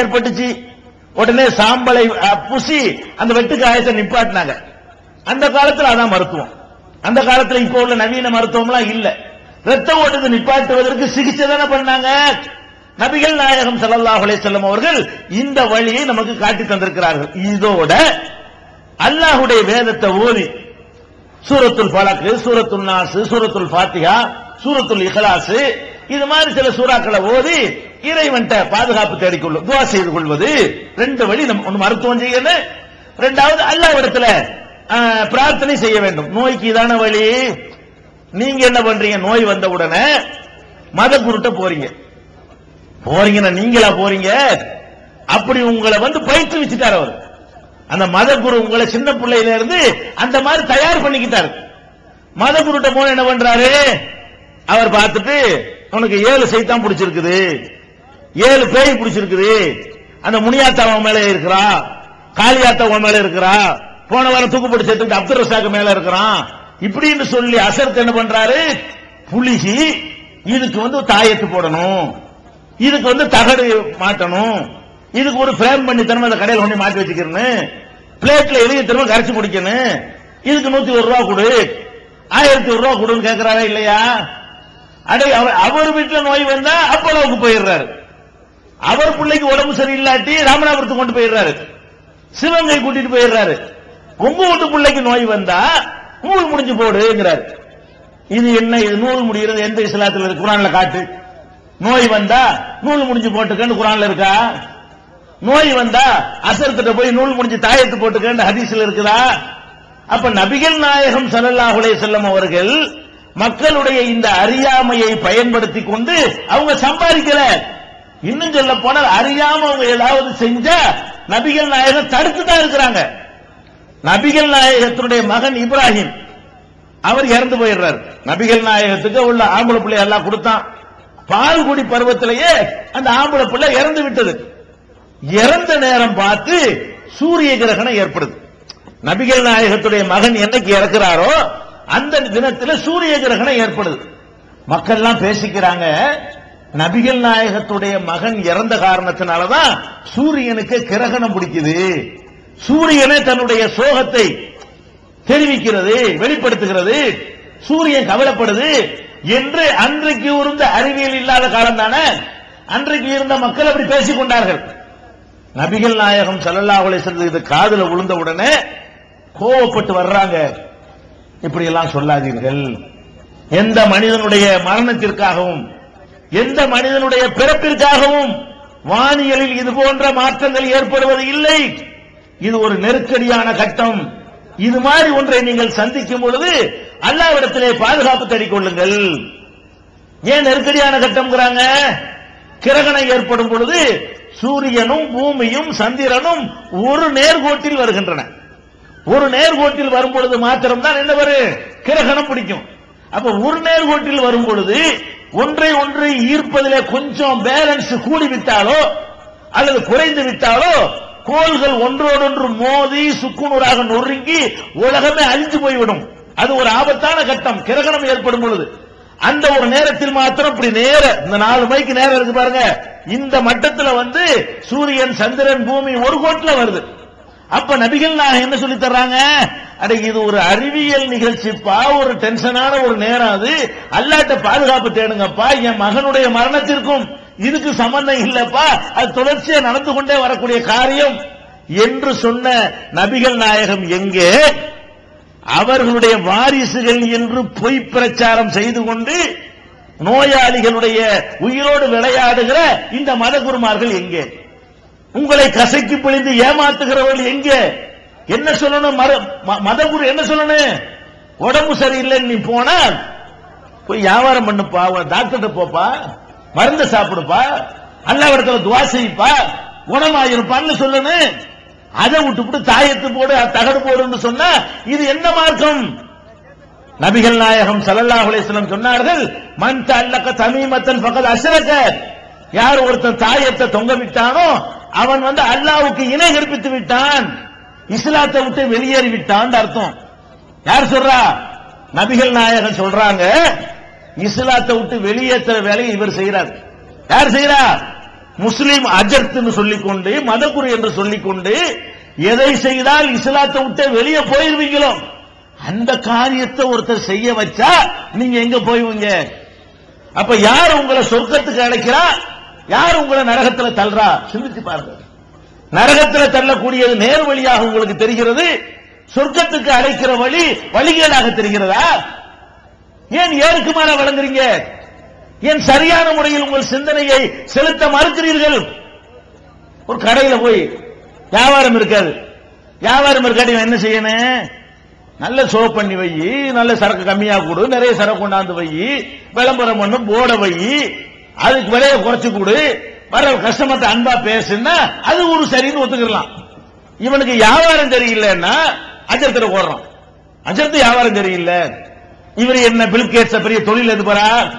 ஏற்பட்டுச்சு. உடனே சாம்பலை பூசி அந்த வெட்டு காயத்தை நிப்பாட்டினாங்க. அந்த காலத்துல அதான் மருத்துவம். அந்த காலத்துல இப்போ உள்ள நவீன மருத்துவம்லாம் இல்ல. ரத்த ஓட்டத்தை நிப்பாட்டுவதற்கு சிகிச்சை தானே பண்ணாங்க. நபிகள் நாயகம் ஸல்லல்லாஹு செல்லும் அவர்கள் இந்த வழியை நமக்கு காட்டி தந்திருக்கிறார்கள். இதோட அல்லாஹுடைய வேதத்தை ஓதி சூரத்துல் பலக்கு சூரத்துல் நாசு சூரத்துல் பாத்தியா சூரத்துல் இஹலாசு இது மாதிரி சில சூறாக்களை ஓதி இறைவன் பாதுகாப்பு தேடிக்கொள்ளும் துவா செய்து கொள்வது ரெண்டு வழி. நம்ம ஒண்ணு மருத்துவம் செய்யணும் ரெண்டாவது அல்லாஹ்விடத்துல ஆஹ், பிரார்த்தனை செய்ய வேண்டும். நோய்க்கு இதான வழி. நீங்க என்ன பண்றீங்க? நோய் வந்த உடனே மத குருட்ட போறீங்க. போறீங்கன்னா நீங்களா போறீங்க? அப்படி உங்களை வந்து பயிற்றுவிச்சுட்டார் அவர். அந்த மத குரு உங்களை சின்ன பிள்ளையில இருந்து அந்த மாதிரி தயார் பண்ணிக்கிட்டாரு. மத குருட்ட போன என்ன பண்றாரு? அவர் பார்த்துட்டு உனக்கு ஏழு சைத்தான் பிடிச்சிருக்குது. ஏழு பேய் பிடிச்சிருக்குது. அந்த முனியாத்தா உன் மேல இருக்கிறா? காளியாத்தா உன் மேல இருக்கிறா? போன வாரம் தூக்குப்பட்டு சேர்த்து சேர்த்துட்டு அப்துல் ரசாக்கு மேல இருக்கிறான். இப்படின்னு சொல்லி அசரத்து என்ன பண்றாரு? புளிகி இதுக்கு வந்து தாயத்து போடணும். இதுக்கு வந்து தகடு மாட்டணும். இதுக்கு ஒரு ஃப்ரேம் பண்ணி திரும்ப அந்த கடையில் கொண்டு மாட்டி வச்சுக்கிறேன்னு. பிளேட்ல எழுதி திரும்ப கரைச்சு பிடிக்கணும். இதுக்கு நூத்தி ஒரு ரூபா கொடு. ஆயிரத்தி ஒரு ரூபா கொடுன்னு கேட்கிறாரா இல்லையா? அடே அவர் அவர் வீட்டுல நோய் வந்தா அப்பளவுக்கு போயிடுறாரு. அவர் பிள்ளைக்கு உடம்பு சரியில்லாட்டி ராமநாதபுரத்துக்கு கொண்டு போயிடுறாரு. சிவகங்கை கூட்டிட்டு போயிடுறாரு. உங்க வீட்டு பிள்ளைக்கு நோய் வந்தா நூல் முடிஞ்சு போடுங்கிறாரு. இது என்ன இது நூல் முடிகிறது? எந்த இஸ்லாத்தில் இருக்கு? குரான்ல காட்டு. நோய் வந்தா நூல் முடிஞ்சு போட்டுக்கன்னு குரான்ல இருக்கா? நோய் வந்தா அசரத்திட்ட போய் நூல் முடிஞ்சு தாயத்து போட்டுக்கன்னு ஹதீஸ்ல இருக்குதா? அப்ப நபிகள் நாயகம் ஸல்லல்லாஹு செல்லம் அவர்கள் மக்களுடைய இந்த அறியாமையை பயன்படுத்தி கொண்டு அவங்க சம்பாதிக்கல. இன்னும் சொல்ல போனால் அறியாம அவங்க ஏதாவது செஞ்சா நபிகள் நாயகம் தடுத்து தான் இருக்கிறாங்க. நபிகள் நாயகத்தினுடைய மகன் இப்ராஹிம். அவர் இறந்து போயிடுறார். நபிகள் நாயகத்துக்கு உள்ள ஆம்பளை பிள்ளை எல்லாம் கொடுத்தான். பால்குடி பருவத்திலேயே அந்த ஆம்பளை பிள்ளை இறந்து விட்டது. இறந்த நேரம் பார்த்து சூரிய கிரகணம் ஏற்படுது. நபிகள் நாயகத்துடைய மகன் என்னைக்கு இறக்குறாரோ அந்த தினத்தில் சூரிய கிரகணம் ஏற்படுது. மக்கள்லாம் பேசிக்கிறாங்க நபிகள் நாயகத்துடைய மகன் இறந்த காரணத்தினாலதான் சூரியனுக்கு கிரகணம் பிடிக்குது. சூரியனே தன்னுடைய சோகத்தை தெரிவிக்கிறது வெளிப்படுத்துகிறது. சூரியன் கவலைப்படுது என்று அன்றைக்கு இருந்த அறிவியல் இல்லாத காலம் தானே? அன்றைக்கு இருந்த மக்கள் அப்படி பேசிக் கொண்டார்கள். நபிகள் நாயகம் ஸல்லல்லாஹு அலைஹி இது காதல விழுந்த உடனே கோவப்பட்டு வர்றாங்க. இப்படி எல்லாம் சொல்லாதீர்கள். எந்த மனிதனுடைய மரணத்திற்காகவும் எந்த மனிதனுடைய பிறப்பிற்காகவும் வானியலில் இது போன்ற மாற்றங்கள் ஏற்படுவது இல்லை. இது ஒரு நெருக்கடியான கட்டம். இது மாதிரி ஒன்றை நீங்கள் சந்திக்கும் பொழுது அல்லாவிடத்திலே பாதுகாப்பு தேடிக்கொள்ளுங்கள். ஏன் நெருக்கடியான கட்டம்ங்கிறாங்க? கிரகணம் ஏற்படும் பொழுது சூரியனும் பூமியும் சந்திரனும் ஒரு நேர்கோட்டில் வருகின்றன. ஒரு நேர்கோட்டில் வரும் பொழுது மாத்திரம்தான் என்ன வரும்? கிரகணம் பிடிக்கும். அப்ப ஒரு நேர்கோட்டில் வரும் பொழுது ஒன்றை ஒன்றை ஈர்ப்பதிலே கொஞ்சம் பேலன்ஸ் கூடி விட்டாலோ அல்லது குறைந்து விட்டாலோ கோள்கள் ஒன்றோடொன்று மோதி சுக்குநூறாக நொறுங்கி உலகமே அழிஞ்சு போய்விடும். அது ஒரு ஆபத்தான கட்டம் கிரகணம் ஏற்படும் பொழுது. அந்த ஒரு நேரத்தில் மாத்திரம் இப்படி நேர இந்த நாலு மைக்கு நேரம் இருக்கு பாருங்க. இந்த மட்டத்தில் வந்து சூரியன் சந்திரன் பூமி ஒரு கோட்டில் வருது. அப்ப நபிகள் நாயகம் என்ன சொல்லி தர்றாங்க? அட இது ஒரு அறிவியல் நிகழ்ச்சிப்பா. ஒரு டென்ஷனான ஒரு நேரம் அது. அல்லாட்ட பாதுகாப்பு தேடுங்கப்பா. என் மகனுடைய மரணத்திற்கும் இதுக்கு சம்பந்தம் இல்லப்பா. அது தொடர்ச்சியா நடந்து கொண்டே வரக்கூடிய காரியம். என்று சொன்ன நபிகள் நாயகம் எங்கே? அவர்களுடைய வாரிசுகள் என்று பொய் பிரச்சாரம் செய்து கொண்டு நோயாளிகளுடைய உயிரோடு விளையாடுகிற இந்த மதகுருமார்கள் எங்கே? உங்களை கசக்கி பிழிந்து ஏமாத்துகிறவர்கள் எங்கே? என்ன சொல்லணும்? மத- ம- மதகுரு என்ன சொல்லணும்? உடம்பு சரியில்லைன்னு நீ போனால் போய் வியாபாரம் பண்ணுப்பா டாக்டர்கிட்ட போப்பா மருந்து சாப்பிடுப்பா அல்லாவிடத்துல துவா செய்ப்பா குணமாயிருப்பான்னு சொல்லணும். அதை விட்டுவிட்டு தாயத்து போடு தகடு போடுன்னு சொன்னா இது என்ன மார்க்கம்? நபிகள் நாயகம் ஸல்லல்லாஹு அலைஹி சொன்னார்கள் மன் தல்லக தமீமத்தன் ஃபகத் அஷ்ரக. யார் ஒருத்தன் தாயத்தை தொங்க விட்டானோ அவன் வந்து அல்லாவுக்கு இணை கற்பித்து விட்டான். இஸ்லாத்தை விட்டு வெளியேறி விட்டான் அர்த்தம். யார் சொல்றா? நபிகள் நாயகன் சொல்றாங்க இஸ்லாத்தை விட்டு வெளியேற்றுற வேலையை இவர் செய்யறார் யார் செய்யறார் முஸ்லீம் அஜர்த்னு சொல்லிக்கொண்டு மதகுரு என்று சொல்லிக்கொண்டு எதை செய்தால் இஸ்லாத்தை விட்டு வெளியே போயிருவீங்களோ? அந்த காரியத்தை ஒருத்தர் செய்ய வச்சா நீங்க எங்க போய்வீங்க அப்ப யார் உங்களை சொர்க்கத்துக்கு அழைக்கிறா? யார் உங்களை நரகத்துல தள்ளுறா? சிந்திச்சு பாருங்க. நரகத்துல தள்ளக்கூடியது நேர் வழியாக உங்களுக்கு தெரிகிறது சொர்க்கத்துக்கு அழைக்கிற வழி வழிகேடாக தெரிகிறதா? ஏன் ஏற்குமாற வழங்குறீங்க ஏன் சரியான முறையில் உங்கள் சிந்தனையை செலுத்த மறுக்கிறீர்கள்? ஒரு கடையில போய் வியாபாரம் இருக்காது. வியாபாரம் இருக்காட்டி என்ன செய்யணும்? நல்ல சோ பண்ணி வை நல்ல சரக்கு கம்மியா கொடு நிறைய சரக்கு கொண்டாந்து வை விளம்பரம் பண்ணு போட வை. அதுக்கு விலையை குறைச்சு கொடு. வர கஸ்டமர்ட்ட அன்பா பேசுன்னா அது ஒரு சரின்னு ஒத்துக்கலாம் இவனுக்கு வியாபாரம் தெரியலன்னா அஜரத்தில் ஓடுறான். அஜரத்து வியாபாரம் தெரியல. இவர் என்ன பில் கேட்ஸ் பெரிய தொழில் எதுபரா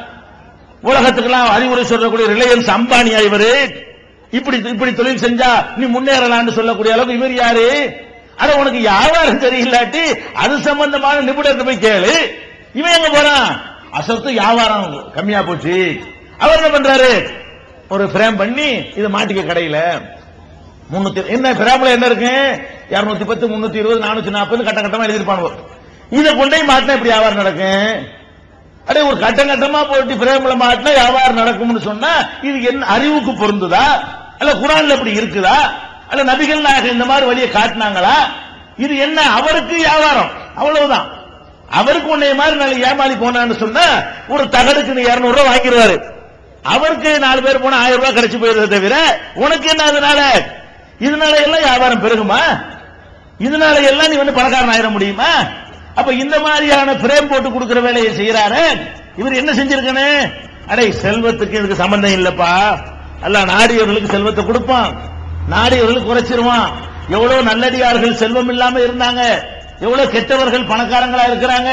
உலகத்துக்கெல்லாம் அறிவுரை சொல்லக்கூடிய ரிலையன்ஸ் அம்பானியா இவரு? இப்படி இப்படி தொழில் செஞ்சா நீ முன்னேறலாம்னு சொல்லக்கூடிய அளவுக்கு இவர் யாரு? அட உனக்கு வியாபாரம் தெரியலாட்டி அது சம்பந்தமான நிபுணர்கிட்ட போய் கேளு. இவன் எங்க போறான்? அசத்து வியாபாரம் கம்மியா போச்சு. அவர் என்ன பண்றாரு? ஒரு ஃப்ரேம் பண்ணி இதை மாட்டிக்க கடையில. முன்னூத்தி என்ன பிரேம்ல என்ன இருக்கு? இருநூத்தி பத்து முன்னூத்தி இருபது நானூத்தி நாற்பது கட்ட கட்டமா எழுதிருப்பானுவோ இதை கொண்டே மாட்டினா இப்படி வியாபாரம் நடக்கும்? அடே ஒரு கட்ட கட்டமா போட்டு பிரேம்ல மாட்டினா வியாபாரம் நடக்கும்னு சொன்னா இது என்ன அறிவுக்கு பொருந்துதா? அல்ல குரான்ல இப்படி இருக்குதா? அல்ல நபிகள் நாயகம் இந்த மாதிரி வழியை காட்டினாங்களா? இது என்ன அவருக்கு வியாபாரம்? அவ்வளவுதான். அவருக்கு உன்னைய மாதிரி நல்ல ஏமாளி போனான்னு சொன்னா ஒரு தகடுக்கு இருநூறு ரூபாய் வாங்கிடுவாரு. அவருக்கு நாலு பேர் போனா ஆயிரம் ரூபாய் கிடைச்சு போயிருந்தே தவிர உனக்கு என்ன அதனால? இதனால எல்லாம் வியாபாரம் பெருகுமா? இதனால எல்லாம் நீ வந்து பணக்காரன் ஆயிட முடியுமா? அப்ப இந்த மாதிரியான பிரேம் போட்டு கொடுக்கிற வேலையை செய்யறாரு. இவர் என்ன செஞ்சிருக்கனே? அடே செல்வத்துக்கு இதுக்கு சம்பந்தம் இல்லப்பா. அல்ல நாடியவர்களுக்கு செல்வத்தை கொடுப்பான். நாடியவர்களுக்கு குறைச்சிருவான். எவ்வளவு நல்லடியார்கள் செல்வம் இல்லாம இருந்தாங்க. எவ்வளவு கெட்டவர்கள் பணக்காரங்களா இருக்கிறாங்க.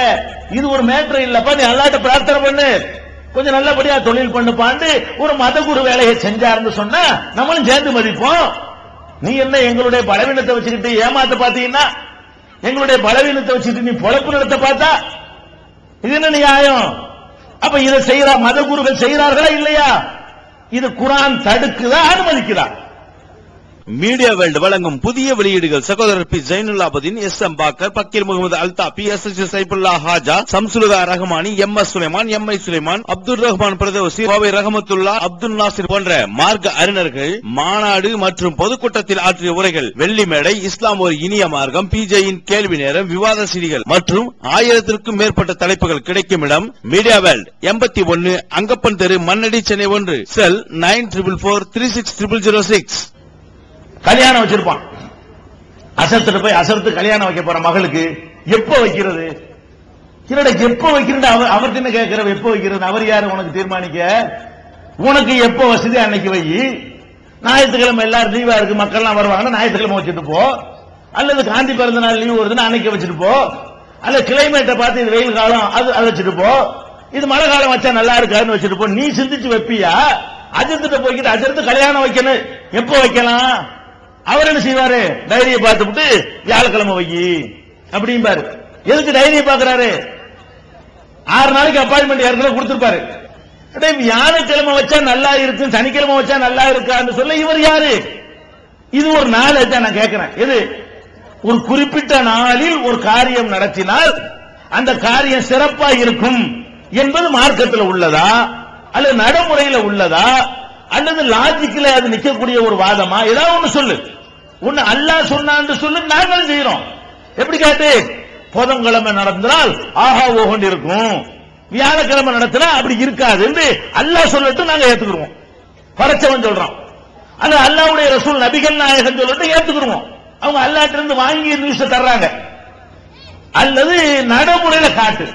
இது ஒரு மேட்ரு இல்லப்பா. நீ அல்லாட்ட பிரார்த்தனை பண்ணு. கொஞ்சம் நல்லபடியா தொழில் பண்ணுப்பாண்டு ஒரு மத குரு வேலையை செஞ்சாருன்னு சொன்னா நம்மளும் சேர்ந்து மதிப்போம். நீ என்ன எங்களுடைய பலவீனத்தை வச்சுக்கிட்டு ஏமாத்த பாத்தீங்கன்னா எங்களுடைய பலவீனத்தை வச்சுட்டு நீ பொழப்பு நடத்த பார்த்தா இது என்ன நியாயம்? அப்ப இதை செய்யற மத குருகள் செய்கிறார்களா இல்லையா? இது குரான் தடுக்குதா அனுமதிக்குதா? மீடியா வேல்டு வழங்கும் புதிய வெளியீடுகள் சகோதரர் P. Zainulabdeen S. M. Bakkar Pakkir Mohammed Althafi S. S Saifullah Haja Shamsuluha Rahmani M. S. Sulaiman M. I. Sulaiman Abdul Rahman Firdousi Kovai Rahmathullah Abdul Nasir போன்ற மார்க்க அறிஞர்கள் மாநாடு மற்றும் பொதுக்கூட்டத்தில் ஆற்றிய உரைகள் வெள்ளி மேடை இஸ்லாம் ஒரு இனிய மார்க்கம் பிஜேயின் கேள்வி நேரம் விவாத சிறிகள் மற்றும் ஆயிரத்திற்கும் மேற்பட்ட தலைப்புகள் கிடைக்கும் இடம் மீடியா வேர்ல்ட் எண்பத்தி ஒன்னு அங்கப்பன் தெரு மண்ணடி சென்னை ஒன்று cell nine triple four three six triple zero six. கல்யாணம் வச்சிருப்பான். அசரத்துல போய் அசரத்து கல்யாணம் வைக்க போற மகளுக்கு எப்ப வைக்கிறது? என்னடா எப்ப வைக்கிறது அவர் அவர் என்ன கேட்கிற? எப்ப வைக்கிறது? அவர் யாரு? உனக்கு தீர்மானிக்க? உனக்கு எப்ப வசதி? அன்னைக்கு வை. ஞாயிற்றுக்கிழமை எல்லாரும் லீவா இருக்கு. மக்கள்லாம் வருவாங்கன்னா ஞாயிற்றுக்கிழமை வச்சுட்டு போ. அல்லது காந்தி பிறந்த நாள் லீவ் வருதுன்னா அன்னைக்கு வச்சுட்டு போ. அல்ல கிளைமேட்டை பார்த்து இது வெயில் காலம் அது அதை வச்சுட்டு போ. இது மழை காலம் வச்சா நல்லா இருக்காதுன்னு வச்சுட்டு போ. நீ சிந்திச்சு வைப்பியா? அஜர்த்திட்ட போய்கிட்டு அஜர்த்து கல்யாணம் வைக்கணும். எப்போ வைக்கலாம்? அவர் என்ன செய்வாரு? டைரியை பார்த்துட்டு வியாழக்கிழமை வை. அப்படிம்பாரு. எதுக்கு டைரியை பார்க்கறாரு? ஆறு நாளைக்கு அப்பாயின்மெண்ட் ஏற்கனவே கொடுத்திருப்பாரு? அடே வியாழக்கிழமை வச்சா நல்லா இருக்கு சனிக்கிழமை வச்சா நல்லா இருக்கான்னு சொல்ல இவர் யாரு? இது ஒரு நாள் தான் நான் கேட்கிறேன். எது? ஒரு குறிப்பிட்ட நாளில் ஒரு காரியம் நடத்தினால் அந்த காரியம் சிறப்பா இருக்கும் என்பது மார்க்கத்தில் உள்ளதா? அல்லது நடைமுறையில் உள்ளதா? அல்லது லாஜிக்கில் அது நிற்கக்கூடிய ஒரு வாதமா? ஏதாவது ஒன்று சொல்லு. உன்னை அல்லாஹ் சொன்னான்னு சொல்லி நாங்களும் செய்யறோம் எப்படி கேட்டு? புதன்கிழமை நடந்தால் ஆஹா ஓகன் இருக்கும். வியாழக்கிழமை நடத்தினா அப்படி இருக்காது என்று அல்லாஹ் சொல்லட்டும் நாங்க ஏத்துக்கிறோம் படைச்சவன் சொல்றோம் அது அல்லாவுடைய ரசூல் நபிகள் நாயகன் சொல்லிட்டு ஏத்துக்கிறோம் அவங்க அல்லாட்ட இருந்து வாங்கி நியூஸ் தர்றாங்க. அல்லது நடைமுறையில காட்டு.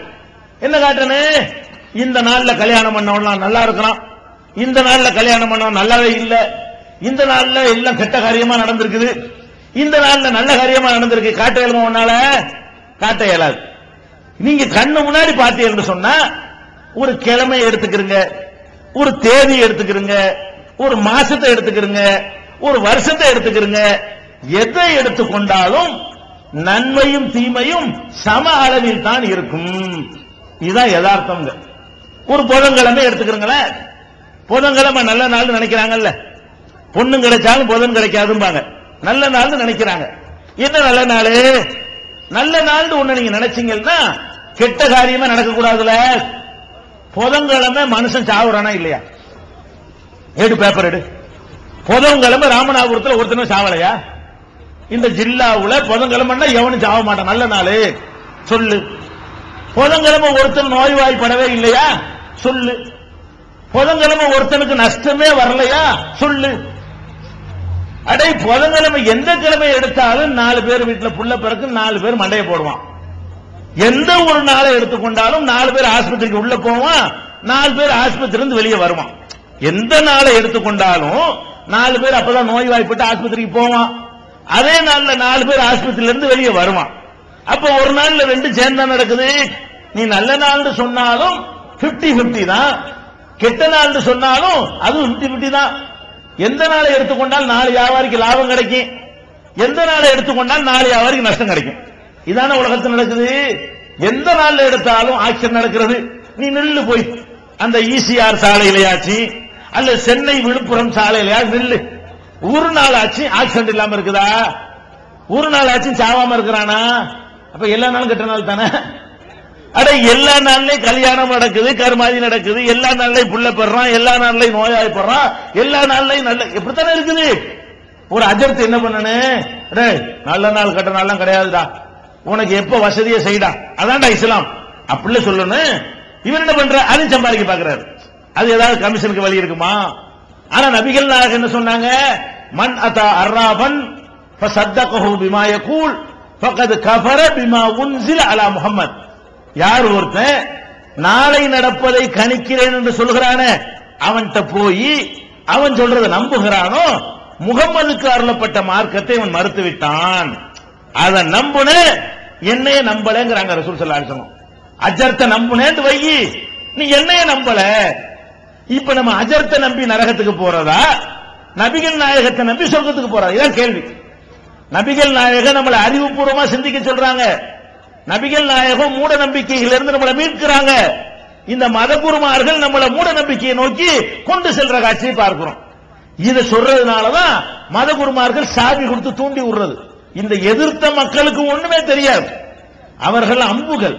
என்ன காட்டுனே இந்த நாள்ல கல்யாணம் பண்ணவன்லாம் நல்லா இருக்கிறான் இந்த நாள்ல கல்யாணம் பண்ணவன் நல்லாவே இல்லை. இந்த நாள்ல எல்லாம் கெட்ட காரியமா நடந்திருக்குது. இந்த நாள்ல நல்ல காரியமா நடந்திருக்கு. காட்ட இயலுமா உன்னால? காட்ட இயலாது. நீங்க கண்ணு முன்னாடி பார்த்தீங்கன்னு சொன்னா ஒரு கிழமை எடுத்துக்கிறீங்க ஒரு தேதி எடுத்துக்கிறீங்க ஒரு மாசத்தை எடுத்துக்கிறீங்க ஒரு வருஷத்தை எடுத்துக்கிறீங்க. எதை எடுத்துக்கொண்டாலும் நன்மையும் தீமையும் சம அளவில் தான் இருக்கும். இதுதான் யதார்த்தம் ஒரு புதன்கிழமை எடுத்துக்கிறீங்களேன் புதன்கிழமை நல்ல நாள் நினைக்கிறாங்கல்ல. பொண்ணும் கிடைச்சாலும் புதன் கிடைக்காதும்பாங்க. நல்ல நாள்னு நினைக்கிறாங்க. என்ன நல்ல நாள்? நல்ல நாள்னு ஒண்ணு நீங்க நினைச்சீங்கன்னா கெட்ட காரியமா நடக்க கூடாதுல புதன்கிழமை மனுஷன் சாவுறானா இல்லையா? எடு பேப்பர் எடு. புதன்கிழமை ராமநாதபுரத்தில் ஒருத்தனும் சாவலையா? இந்த ஜில்லாவுல புதன்கிழமைன்னா எவனும் சாவ மாட்டான். நல்ல நாள். சொல்லு. புதன்கிழமை ஒருத்தன் நோய்வாய்ப்படவே இல்லையா? சொல்லு. புதன்கிழமை ஒருத்தனுக்கு நஷ்டமே வரலையா? சொல்லு. அடே புதன்கிழமை எந்த கிழமை எடுத்தாலும் நாலு பேர் வீட்டுல புள்ள பிறகு நாலு பேர் மண்டைய போடுவான். எந்த ஒரு நாளை எடுத்துக்கொண்டாலும் நாலு பேர் ஆஸ்பத்திரிக்கு உள்ள போவான் நாலு பேர் ஆஸ்பத்திரி இருந்து வெளியே வருவான். எந்த நாளை எடுத்துக்கொண்டாலும் நாலு பேர் அப்பதான் நோய்வாய்ப்பட்டு ஆஸ்பத்திரிக்கு போவான். அதே நாள்ல நாலு பேர் ஆஸ்பத்திரியில இருந்து வெளியே வருவான். அப்ப ஒரு நாள்ல ரெண்டு சேர்ந்தா நடக்குது. நீ நல்ல நாள்னு சொன்னாலும் 50 50 தான். கெட்ட நாள்னு சொன்னாலும் அதுவும் 50 50 தான். எந்த நாளை எடுத்துக்கொண்டால் நாலு வியாபாரிக்கு லாபம் கிடைக்கும்? எந்த நாளை எடுத்துக்கொண்டால் நாலு வியாபாரிக்கு நஷ்டம் கிடைக்கும்? இதான உலகத்தில் நடக்குது. எந்த நாள்ல எடுத்தாலும் ஆக்சன் நடக்கிறது. நீ நில்லு போய். அந்த ஈசிஆர் சாலையிலேயாச்சு அல்ல சென்னை விழுப்புரம் சாலையிலயா நில்லு. ஒரு நாள் ஆச்சு ஆக்சிடென்ட் இல்லாம இருக்குதா? ஒரு நாள் ஆச்சு சாவாம இருக்கிறானா? அப்ப எல்லா நாளும் கெட்ட நாள் தானே? அட எல்லா நாள்லயும் கல்யாணம் நடக்குது கருமாதி நடக்குது. எல்லா நாள்லயும் புள்ள பெறான் எல்லா நாள்லயும் நோயாய்ப்படுறான் எல்லா நாள்லயும் நல்ல இப்படித்தானே இருக்குது? ஒரு அஜர்த்து என்ன பண்ணனு? நல்ல நாள் கட்ட நாள்லாம் கிடையாதுடா. உனக்கு எப்ப வசதியை செய்டா. அதான்டா இஸ்லாம். அப்படில சொல்லணும் இவர் என்ன பண்ற? அதையும் சம்பாதிக்க பாக்குறாரு. அது ஏதாவது கமிஷனுக்கு வழி இருக்குமா? ஆனா நபிகள் நாயகம் என்ன சொன்னாங்க? மன் அத்தா அர்ராபன் ஃபசத்தகஹு பிமா யகூல் ஃபகத் கஃபர பிமா உன்சில அலா முஹம்மத். யார் ஒருத்தன் நாளை நடப்பதை கணிக்கிறேன் என்று சொல்கிறான அவன்கிட்ட போய் அவன் சொல்றதை நம்புகிறானோ முகம்மதுக்கு அருளப்பட்ட மார்க்கத்தை அவன் மறுத்து விட்டான். அதை நம்புன என்னைய நம்பலங்கிறாங்க ரசூல் ஸல்லல்லாஹு அலைஹி அஜர்த்த நம்புனேன்னு வை நீ என்னைய நம்பல? இப்ப நம்ம அஜர்த்த நம்பி நரகத்துக்கு போறதா? நபிகள் நாயகத்தை நம்பி சொர்க்கத்துக்கு போறதா? இதான் கேள்வி. நபிகள் நாயகம் நம்மளை அறிவுபூர்வமா சிந்திக்க சொல்றாங்க. நபிகள் நாயகம் மூட நம்பிக்கையிலிருந்து நம்மளை மீட்கிறாங்க. இந்த மதகுருமார்கள் நம்மளை மூட நம்பிக்கையை நோக்கி கொண்டு செல்ற காட்சியை பார்க்கிறோம். இதை சொல்றதுனாலதான் மதகுருமார்கள் சாவி கொடுத்து தூண்டி விடுறது. இந்த எதிர்த்த மக்களுக்கு ஒண்ணுமே தெரியாது. அவர்கள் அம்புகள்.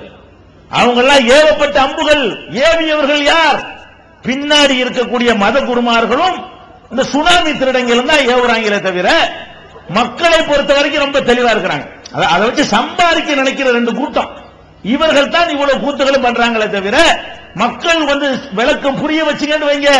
அவங்கெல்லாம் ஏவப்பட்ட அம்புகள். ஏவியவர்கள் யார்? பின்னாடி இருக்கக்கூடிய மத குருமார்களும் இந்த சுனாமி திருடங்களும் தான் ஏவுறாங்களே தவிர மக்களை பொறுத்த வரைக்கும் ரொம்ப தெளிவா இருக்கிறாங்க. அதை வச்சு சம்பாதிக்க நினைக்கிற ரெண்டு கூட்டம். இவர்கள் தான் இவ்வளவு கூத்துகளும் பண்றாங்களே தவிர மக்கள் வந்து விளக்கம் புரிய வச்சுங்கன்னு வைங்க.